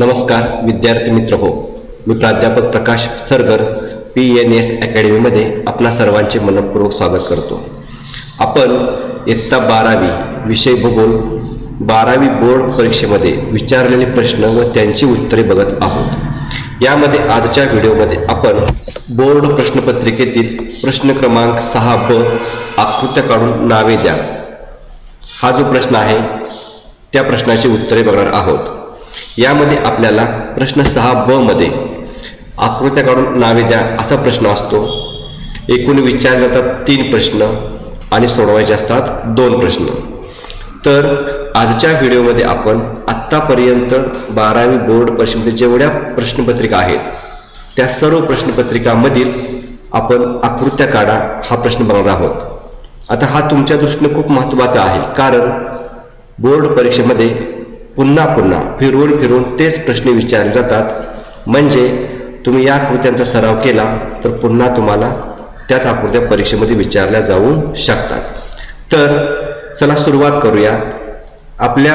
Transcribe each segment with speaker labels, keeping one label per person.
Speaker 1: नमस्कार विद्यार्थी मित्र हो मी प्राध्यापक Prakash Sargar P N S अकॅडमीमध्ये आपणा सर्वांचे मनपूर्वक स्वागत करतो. आपण इयत्ता बारावी विषय भूगोल बारावी बोर्ड परीक्षेमध्ये विचारलेले प्रश्न व त्यांची उत्तरे बघत आहोत. यामध्ये आजच्या व्हिडिओमध्ये आपण बोर्ड प्रश्नपत्रिकेतील प्रश्न क्रमांक सहा ब आकृत्या काढून नावे द्या. हा जो प्रश्न आहे त्या प्रश्नाची उत्तरे बघणार आहोत. यामध्ये आपल्याला प्रश्न सहा ब मध्ये आकृत्या काढून नावे द्या असा प्रश्न असतो. एकूण विचारले जातात तीन प्रश्न आणि सोडवायचे असतात दोन प्रश्न. तर आजच्या व्हिडिओमध्ये आपण आत्तापर्यंत बारावी बोर्ड परीक्षेमध्ये जेवढ्या प्रश्नपत्रिका आहेत त्या सर्व प्रश्नपत्रिकामधील आपण आकृत्या काढा हा प्रश्न बनवणार आहोत. आता हा तुमच्या दृष्टीने खूप महत्त्वाचा आहे कारण बोर्ड परीक्षेमध्ये पुन्हा पुन्हा फिरवून फिरवून तेच प्रश्न विचारले जातात. म्हणजे तुम्ही या आकृत्यांचा सराव केला तर पुन्हा तुम्हाला त्याच आकृत्या परीक्षेमध्ये विचारल्या जाऊ शकतात. तर चला सुरुवात करूया. आपल्या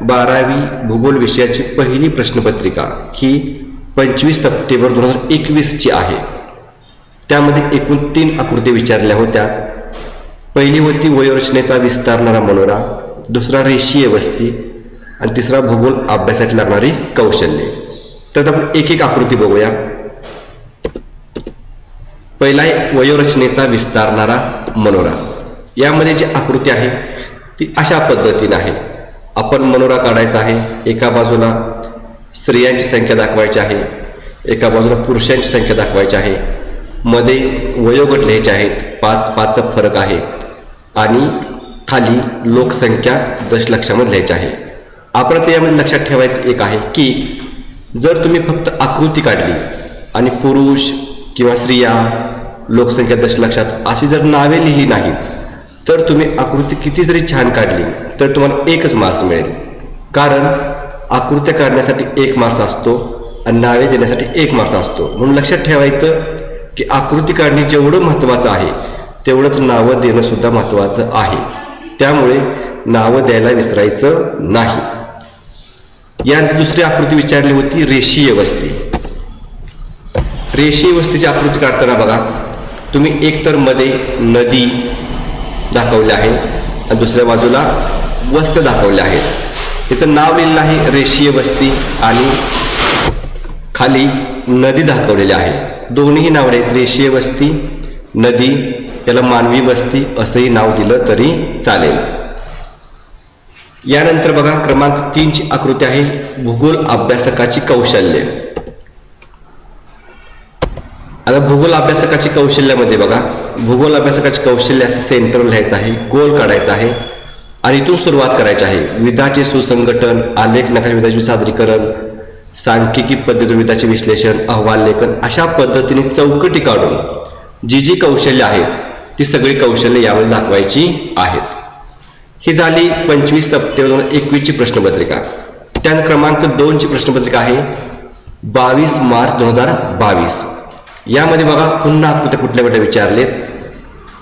Speaker 1: बारावी भूगोल विषयाची पहिली प्रश्नपत्रिका ही पंचवीस सप्टेंबर दोन हजार एकवीसची आहे. त्यामध्ये एकूण तीन आकृती विचारल्या होत्या. पहिली होती वयोरचनेचा विस्तारणारा मनोरा दुसरा रेषीय वस्ती आणि तिसरा भूगोल अभ्यासासाठी लागणारी कौशल्ये. तर आपण एक एक आकृती बघूया. पहिला आहे वयोरचनेचा विस्तारणारा मनोरा. यामध्ये जी आकृती आहे ती अशा पद्धतीने आहे. आपण मनोरा काढायचा आहे एका बाजूला स्त्रियांची संख्या दाखवायची आहे एका बाजूला पुरुषांची संख्या दाखवायची आहे. मध्ये वयोगट लिहायचे आहेत पाच पाचचा फरक आहे. आणि खाली लोकसंख्या दशलक्षामध्ये लिहायची आहे. आपण ते यामध्ये लक्षात ठेवायचं एक आहे की जर तुम्ही फक्त आकृती काढली आणि पुरुष किंवा स्त्रिया लोकसंख्या दशलक्षात अशी जर नावे लिहिली नाहीत तर तुम्ही आकृती किती जरी छान काढली तर तुम्हाला एकच मार्क्स मिळेल. कारण आकृत्या काढण्यासाठी एक मार्क्स असतो आणि नावे देण्यासाठी एक मार्क्स असतो. म्हणून लक्षात ठेवायचं की आकृती काढणे जेवढं महत्त्वाचं आहे तेवढंच नावं देणं सुद्धा महत्त्वाचं आहे. त्यामुळे नावं द्यायला विसरायचं नाही. या दुसरी आकृती विचारली होती रेषीय वस्ती. रेषीय वस्तीची आकृती काढताना बघा तुम्ही एकतरमध्ये नदी दाखवली आहे आणि दुसऱ्या बाजूला वस्त्र दाखवले आहेत त्याचं नाव लिहिलेलं आहे रेषीय वस्ती आणि खाली नदी दाखवलेली आहे. दोन्ही नाव आहेत रेषीय वस्ती नदी याला मानवी वस्ती असंही नाव दिलं तरी चालेल. यानंतर बघा क्रमांक तीनची आकृती आहे भूगोल अभ्यासकाची कौशल्य. आता भूगोल अभ्यासकाची कौशल्यामध्ये बघा भूगोल अभ्यासकाची कौशल्य असं सेंटर लिहायचं आहे गोल काढायचा आहे आणि इथून सुरुवात करायची आहे. विधाचे सुसंघटन आलेख नकाशा विधाचे सादरीकरण सांख्यिकी पद्धती विधाचे विश्लेषण अहवाल लेखन अशा पद्धतीने चौकटी काढून जी जी कौशल्य आहेत ती सगळी कौशल्य यामध्ये दाखवायची आहेत. ही झाली पंचवीस सप्टेंबर दोन हजार एकवीसची प्रश्नपत्रिका. त्या क्रमांक दोनची प्रश्नपत्रिका आहे बावीस मार्च दोन हजार बावीस. यामध्ये बघा पुन्हा आकृत्या कुठल्या कुठल्या विचारलेत.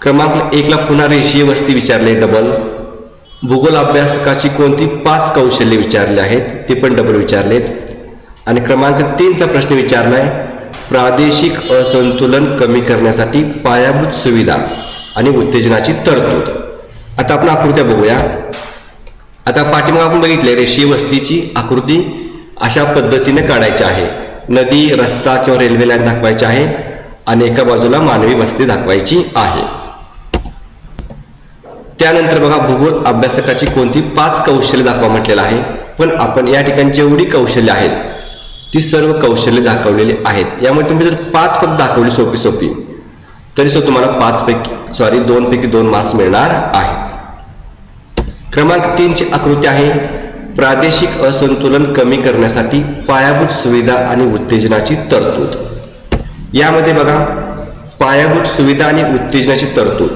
Speaker 1: क्रमांक एकला पुन्हा रेषीय वस्ती विचारले डबल भूगोल अभ्यासकाची कोणती पाच कौशल्य विचारले आहेत ते पण डबल विचारलेत. आणि क्रमांक तीनचा प्रश्न विचारलाय प्रादेशिक असंतुलन कमी करण्यासाठी पायाभूत सुविधा आणि उत्तेजनाची तरतूद. आता आपण आकृत्या बघूया. आता पाठीमाग आपण बघितले रेषीय वस्तीची आकृती अशा पद्धतीने काढायची आहे. नदी रस्ता किंवा रेल्वे लाईन दाखवायची आहे आणि एका बाजूला मानवी वस्ती दाखवायची आहे. त्यानंतर बघा भूगोल अभ्यासकाची कोणती पाच कौशल्य दाखवा म्हटलेलं आहे. पण आपण या ठिकाणी जेवढी कौशल्य आहेत ती सर्व कौशल्य दाखवलेली आहेत. यामुळे तुम्ही जर पाच पद दाखवली सोपी सोपी तरी सुद्धा तुम्हाला पाच पैकी सॉरी दोन पैकी दोन मार्क्स मिळणार आहेत. क्रमांक तीनची आकृती आहे. प्रादेशिक असंतुलन कमी करण्यासाठी पायाभूत सुविधा आणि उत्तेजनाची तरतूद. यामध्ये बघा पायाभूत सुविधा आणि उत्तेजनाची तरतूद.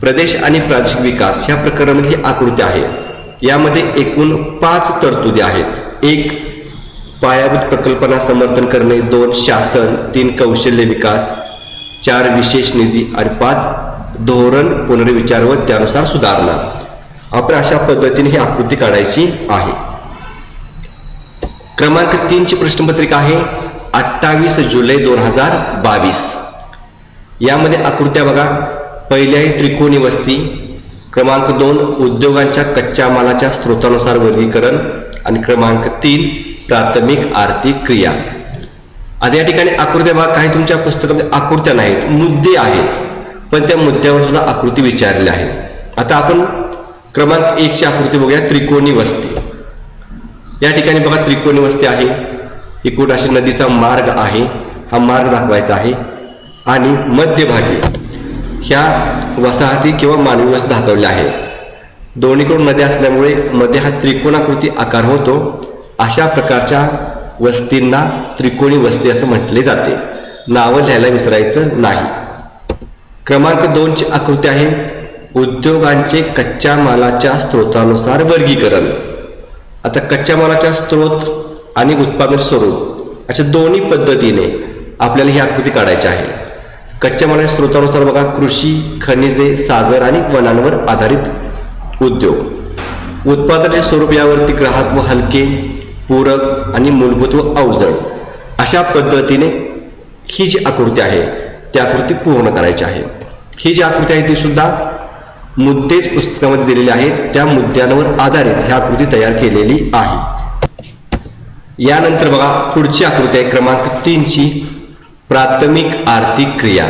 Speaker 1: प्रदेश आणि प्रादेशिक विकास ह्या प्रकरणामधली आकृती आहे. यामध्ये एकूण पाच तरतुदी आहेत. एक पायाभूत प्रकल्पांना समर्थन करणे. दोन शासन. तीन कौशल्य विकास. चार विशेष निधी आणि पाच धोरण पुनर्विचार व त्यानुसार सुधारणा. आपण अशा पद्धतीने ही आकृती काढायची आहे. क्रमांक तीनची प्रश्नपत्रिका आहे अठ्ठावीस जुलै दोन हजार बावीस. यामध्ये आकृत्या बघा. पहिली आहे त्रिकोणी वस्ती क्रमांक दोन उद्योगांच्या कच्च्या मालाच्या स्रोतानुसार वर्गीकरण आणि क्रमांक तीन प्राथमिक आर्थिक क्रिया. आता या ठिकाणी आकृत्या भाग काही तुमच्या पुस्तकामध्ये आकृत्या नाहीत मुद्दे आहेत. पण त्या मुद्द्यावर सुद्धा आकृती विचारलेल्या आहे आता आपण क्रमांक एकची आकृती बघूया त्रिकोणी वस्ती. या ठिकाणी बघा त्रिकोणी वस्ती आहे. एकूण अशी नदीचा मार्ग आहे हा मार्ग दाखवायचा आहे. आणि मध्यभागी ह्या वसाहती किंवा मानवी वस्ती दाखवल्या आहे दोन्हीकडून नद्या असल्यामुळे मध्ये हा त्रिकोणाकृती आकार होतो. अशा प्रकारच्या वस्तींना त्रिकोणी वस्ती असं म्हटले जाते. नावं लिहायला विसरायचं नाही. क्रमांक दोनची आकृती आहे. उद्योगांचे कच्च्या मालाच्या स्रोतानुसार वर्गीकरण. आता कच्च्या मालाच्या स्रोत आणि उत्पादन स्वरूप अशा दोन्ही पद्धतीने आपल्याला ही आकृती काढायची आहे. कच्च्या मालाच्या स्रोतानुसार बघा कृषी खनिजे सागर आणि वनांवर आधारित उद्योग. उत्पादनाचे स्वरूप यावरती ग्राहक व हलके पूरक आणि मूलभूत व अवजड. अशा पद्धतीने ही जी आकृती आहे ती आकृती पूर्ण करायची आहे. ही जी आकृती आहे ती सुद्धा मुद्देच पुस्तकामध्ये दिलेले आहेत. त्या मुद्द्यांवर आधारित ही आकृती तयार केलेली आहे. यानंतर बघा पुढची आकृती आहे क्रमांक तीनची प्राथमिक आर्थिक क्रिया.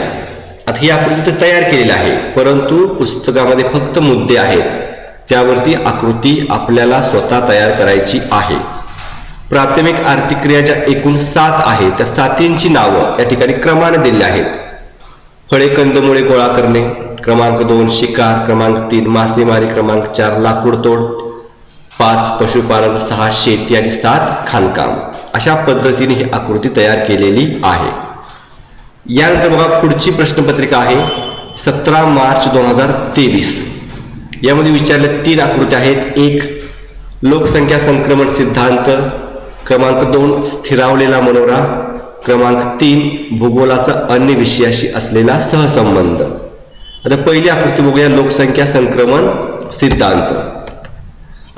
Speaker 1: आता ही आकृती तर तयार केलेली आहे परंतु पुस्तकामध्ये फक्त मुद्दे आहेत. त्यावरती आकृती आपल्याला स्वतः तयार करायची आहे. प्राथमिक आर्थिक क्रिया ज्या एकूण सात आहेत त्या सातींची नावं या ठिकाणी क्रमाने दिली आहेत. फळे कंदमुळे गोळा करणे क्रमांक दोन शिकार क्रमांक तीन मासेमारी क्रमांक चार लाकूडतोड पाच पशुपालन सहा शेती आणि सात खाणकाम. अशा पद्धतीने ही आकृती तयार केलेली आहे. यानंतर बघा पुढची प्रश्नपत्रिका आहे सतरा मार्च दोन हजार तेवीस. यामध्ये विचारल्या तीन आकृत्या आहेत. एक लोकसंख्या संक्रमण सिद्धांत क्रमांक दोन स्थिरावलेला मनोरा. क्रमांक तीन भूगोलाचा अन्य विषयाशी असलेला सहसंबंध. आता पहिली आकृती बघूया लोकसंख्या संक्रमण सिद्धांत.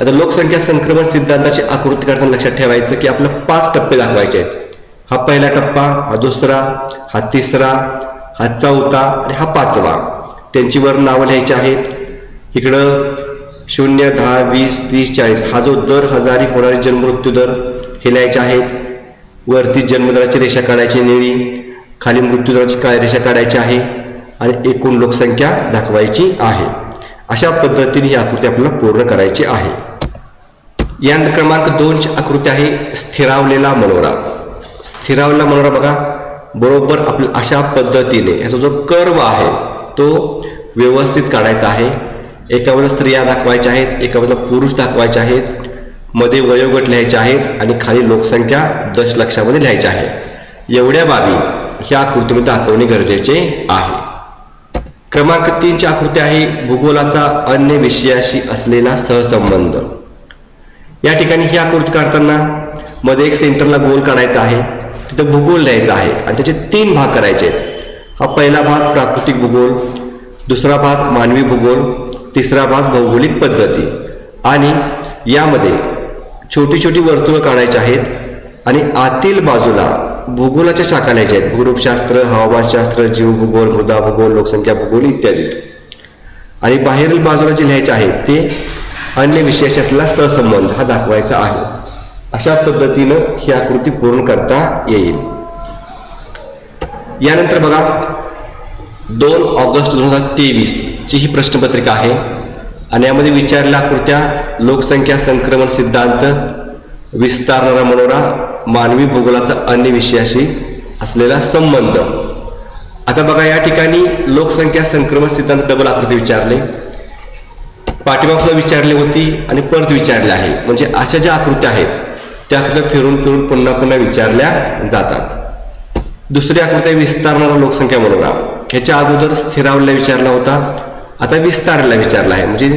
Speaker 1: आता लोकसंख्या संक्रमण सिद्धांताची आकृती काढताना लक्षात ठेवायचं की आपलं पाच टप्पे दाखवायचे आहेत. हा पहिला टप्पा हा दुसरा हा तिसरा हा चौथा आणि हा पाचवा. त्यांची वर नावं लिहायची आहेत. इकडं शून्य दहा वीस तीस चाळीस. हा जो दर हजारी होणारे जन्ममृत्यू दर हे लिहायचे आहेत. वरती जन्मदराची रेषा काढायची निळी खाली मृत्यूदराची काय रेषा काढायची आहे आणि एकूण लोकसंख्या दाखवायची आहे. अशा पद्धतीने ही आकृती आपल्याला पूर्ण करायची आहे. यानंतर क्रमांक दोनची आकृती आहे स्थिरावलेला मनोरा. स्थिरावलेला मनोरा बघा. बरोबर आपल्या अशा पद्धतीने याचा जो कर्व आहे तो व्यवस्थित काढायचा आहे. एका बाजूला स्त्रिया दाखवायच्या आहेत एका बाजूला पुरुष दाखवायचे आहेत. मध्ये वयोगट लिहायचे आहेत आणि खाली लोकसंख्या दशलक्षामध्ये लिहायचे आहे. एवढ्या बाबी ह्या आकृतीमध्ये दाखवणे गरजेचे आहे. क्रमांक तीनची आकृती आहे भूगोलाचा अन्य विषयाशी असलेला सहसंबंध. या ठिकाणी ही आकृती काढताना मध्ये एक सेंटरला गोल काढायचा आहे तिथं भूगोल लिहायचा आहे आणि त्याचे तीन भाग करायचे आहेत. हा पहिला भाग प्राकृतिक भूगोल दुसरा भाग मानवी भूगोल तिसरा भाग भौगोलिक पद्धती आणि यामध्ये छोटी छोटी वर्तुळ काढायची आहेत आणि आतील बाजूला भूगोलाच्या शाखा लिहायच्या आहेत. भूरूपशास्त्र हवामानशास्त्र जीवभूगोल मृदा भूगोल लोकसंख्या भूगोल इत्यादी. आणि बाहेरील बाजूला जे लिहायचे आहेत ते अन्य विषयाशी सहसंबंध हा दाखवायचा आहे. अशा पद्धतीनं ही आकृती पूर्ण करता येईल. यानंतर बघा दोन ऑगस्ट दोन हजार तेवीस ची ही प्रश्नपत्रिका आहे. आणि यामध्ये विचारल्या आकृत्या लोकसंख्या संक्रमण सिद्धांत विस्तारणारा मनोरा मानवी भूगोलाचा अन्य विषयाशी असलेला संबंध. आता बघा या ठिकाणी लोकसंख्या संक्रमण सिद्धांत डबल आकृती विचारले. पाठीमागsuद्धा विचारली होती आणि परत विचारले आहे. म्हणजे अशा ज्या आकृत्या आहेत त्या सुद्धा फिरून फिरून पुन्हा पुन्हा विचारल्या जातात. दुसरी आकृती विस्तारणारा लोकसंख्या मनोरा. ह्याच्या अगोदर स्थिरावल्या विचारला होता आता विस्तारला विचारला आहे. म्हणजे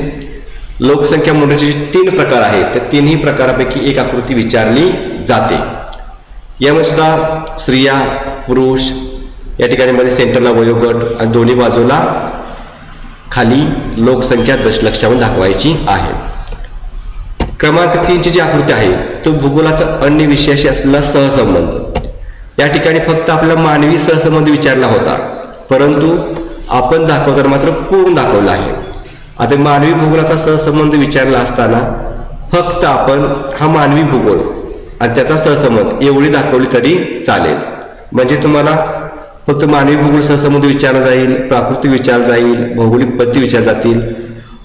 Speaker 1: लोकसंख्या मोठ्याचे जे तीन प्रकार आहेत त्या तिन्ही प्रकारापैकी एक आकृती विचारली जाते. यामध्ये सुद्धा स्त्रिया पुरुष या ठिकाणी मध्ये सेंटरला वयोगट आणि दोन्ही बाजूला खाली लोकसंख्या दशलक्षामध्ये दाखवायची आहे. क्रमांक तीनची जी आकृती आहे तो भूगोलाचा अन्य विषयाशी असलेला सहसंबंध. या ठिकाणी फक्त आपला मानवी सहसंबंध विचारला होता परंतु आपण दाखवताना मात्र पूर्ण दाखवला आहे? आता मानवी भूगोलाचा सहसंबंध विचारला असताना फक्त आपण हा मानवी भूगोल आणि त्याचा सहसंबंध एवढी दाखवली तरी चालेल. म्हणजे तुम्हाला फक्त मानवी भूगोल सहसंबंध विचारला जाईल प्राकृतिक विचार जाईल भौगोलिक पद्धती विचार जातील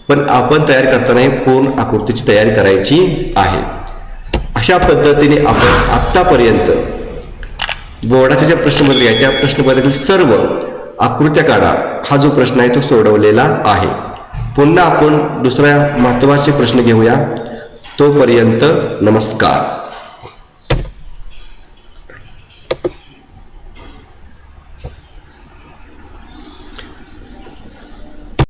Speaker 1: पण आपण तयार करताना पूर्ण आकृतीची तयारी करायची आहे. अशा पद्धतीने आपण आत्तापर्यंत बोर्डाच्या ज्या प्रश्नपत्रिका आहे त्या प्रश्नपत्रिकेतील सर्व आकृत्या काढा. हा जो प्रश्न आहे तो सोडवलेला आहे. पुन्हा आपण दुसऱ्या महत्त्वाचे प्रश्न घेऊया. तोपर्यंत नमस्कार.